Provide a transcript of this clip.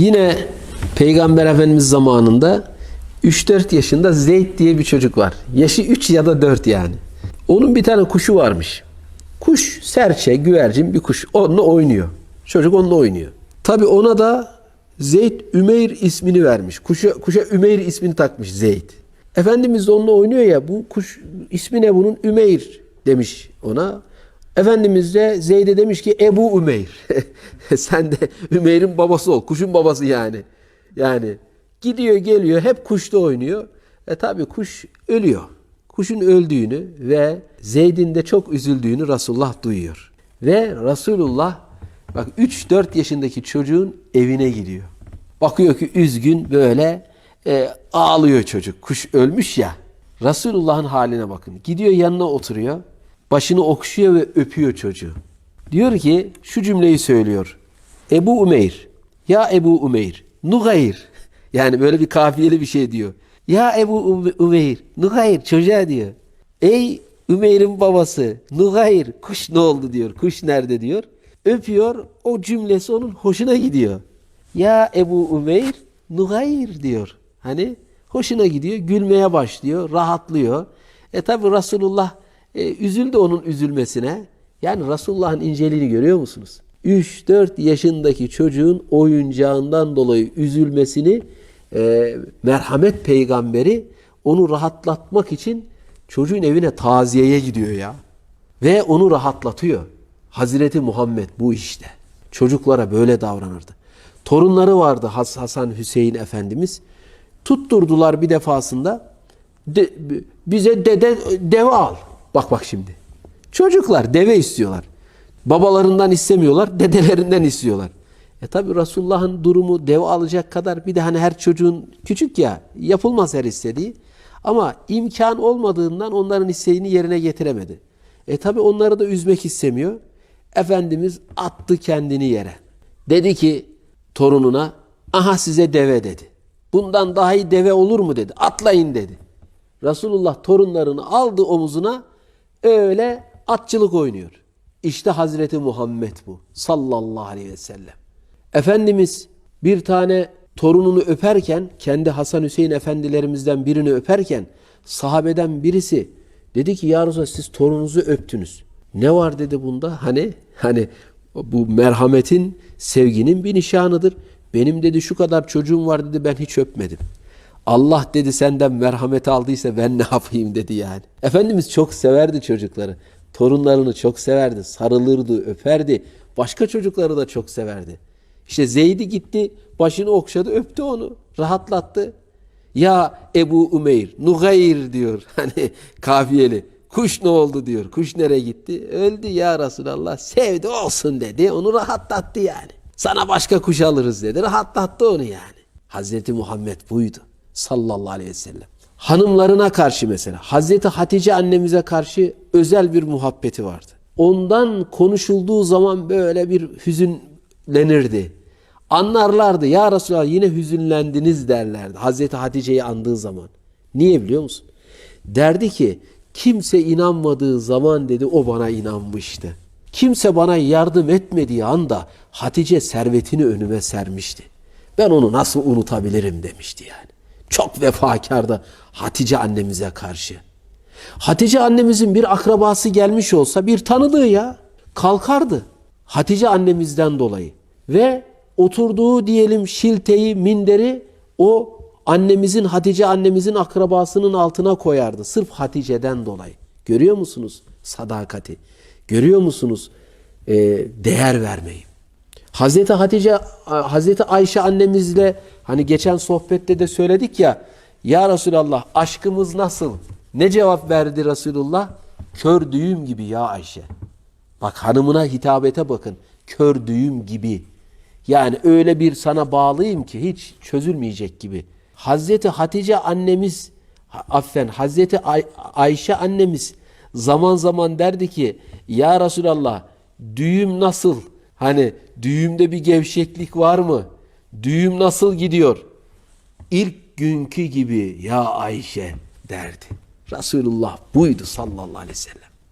Yine Peygamber Efendimiz zamanında 3-4 yaşında Zeyd diye bir çocuk var. Yaşı 3 ya da 4 yani. Onun bir tane kuşu varmış. Kuş serçe, güvercin bir kuş. Onunla oynuyor. Çocuk onunla oynuyor. Tabi ona da Zeyd Ümeyr ismini vermiş. Kuşa, kuşa Ümeyr ismini takmış Zeyd. Efendimiz de onunla oynuyor ya bu kuş ismi ne bunun? Ümeyr demiş ona. Efendimiz de Zeyd'e demiş ki Ebu Ümeyr. Sen de Ümeyr'in babası ol. Kuşun babası yani. Yani gidiyor geliyor hep kuşta oynuyor. E tabi kuş ölüyor. Kuşun öldüğünü ve Zeyd'in de çok üzüldüğünü Resulullah duyuyor. Ve Resulullah bak 3-4 yaşındaki çocuğun evine gidiyor. Bakıyor ki üzgün böyle e, ağlıyor çocuk. Kuş ölmüş ya. Resulullah'ın haline bakın. Gidiyor yanına oturuyor. Başını okşuyor ve öpüyor çocuğu. Diyor ki şu cümleyi söylüyor. Ebu Umeyr. Ya Ebu Umeyr. Nugayr. Yani böyle bir kafiyeli bir şey diyor. Ya Ebu Ume- Umeyr. Nugayr çocuğa diyor. Ey Ümeyr'in babası. Nugayr. Kuş ne oldu diyor. Kuş nerede diyor. Öpüyor. O cümlesi onun hoşuna gidiyor. Ya Ebu Umeyr. Nugayr diyor. Hani hoşuna gidiyor. Gülmeye başlıyor. Rahatlıyor. E tabi Resulullah e, üzüldü onun üzülmesine. Yani Resulullah'ın inceliğini görüyor musunuz? 3-4 yaşındaki çocuğun oyuncağından dolayı üzülmesini e, merhamet peygamberi onu rahatlatmak için çocuğun evine taziyeye gidiyor ya. Ve onu rahatlatıyor. Hazreti Muhammed bu işte. Çocuklara böyle davranırdı. Torunları vardı Has- Hasan Hüseyin Efendimiz. Tutturdular bir defasında. De- bize dede deve al. Bak bak şimdi. Çocuklar deve istiyorlar. Babalarından istemiyorlar, dedelerinden istiyorlar. E tabi Resulullah'ın durumu deve alacak kadar bir de hani her çocuğun küçük ya yapılmaz her istediği. Ama imkan olmadığından onların isteğini yerine getiremedi. E tabi onları da üzmek istemiyor. Efendimiz attı kendini yere. Dedi ki torununa aha size deve dedi. Bundan daha iyi deve olur mu dedi. Atlayın dedi. Resulullah torunlarını aldı omuzuna öyle atçılık oynuyor. İşte Hazreti Muhammed bu sallallahu aleyhi ve sellem. Efendimiz bir tane torununu öperken kendi Hasan Hüseyin efendilerimizden birini öperken sahabeden birisi dedi ki ya Resulallah siz torununuzu öptünüz. Ne var dedi bunda? Hani hani bu merhametin, sevginin bir nişanıdır. Benim dedi şu kadar çocuğum var dedi ben hiç öpmedim. Allah dedi senden merhamet aldıysa ben ne yapayım dedi yani. Efendimiz çok severdi çocukları. Torunlarını çok severdi. Sarılırdı, öperdi. Başka çocukları da çok severdi. İşte Zeyd'i gitti, başını okşadı, öptü onu. Rahatlattı. Ya Ebu Umeyr, Nugayr diyor. Hani kafiyeli. Kuş ne oldu diyor. Kuş nereye gitti? Öldü ya Resulallah. Sevdi olsun dedi. Onu rahatlattı yani. Sana başka kuş alırız dedi. Rahatlattı onu yani. Hazreti Muhammed buydu. Sallallahu aleyhi ve sellem. Hanımlarına karşı mesela. Hazreti Hatice annemize karşı özel bir muhabbeti vardı. Ondan konuşulduğu zaman böyle bir hüzünlenirdi. Anlarlardı. Ya Resulallah yine hüzünlendiniz derlerdi. Hazreti Hatice'yi andığı zaman. Niye biliyor musun? Derdi ki kimse inanmadığı zaman dedi o bana inanmıştı. Kimse bana yardım etmediği anda Hatice servetini önüme sermişti. Ben onu nasıl unutabilirim demişti yani. Çok vefakardı Hatice annemize karşı. Hatice annemizin bir akrabası gelmiş olsa bir tanıdığı ya kalkardı. Hatice annemizden dolayı. Ve oturduğu diyelim şilteyi, minderi o annemizin Hatice annemizin akrabasının altına koyardı. Sırf Hatice'den dolayı. Görüyor musunuz sadakati? Görüyor musunuz e, değer vermeyi? Hazreti Hatice, Hazreti Ayşe annemizle hani geçen sohbette de söyledik ya Ya Resulallah aşkımız nasıl? Ne cevap verdi Resulullah? Kör düğüm gibi ya Ayşe. Bak hanımına hitabete bakın. Kör düğüm gibi. Yani öyle bir sana bağlıyım ki hiç çözülmeyecek gibi. Hazreti Hatice annemiz, affen Hazreti Ay- Ayşe annemiz zaman zaman derdi ki Ya Resulallah düğüm nasıl? Hani düğümde bir gevşeklik var mı? Düğüm nasıl gidiyor? İlk günkü gibi ya Ayşe derdi. Resulullah buydu sallallahu aleyhi ve sellem.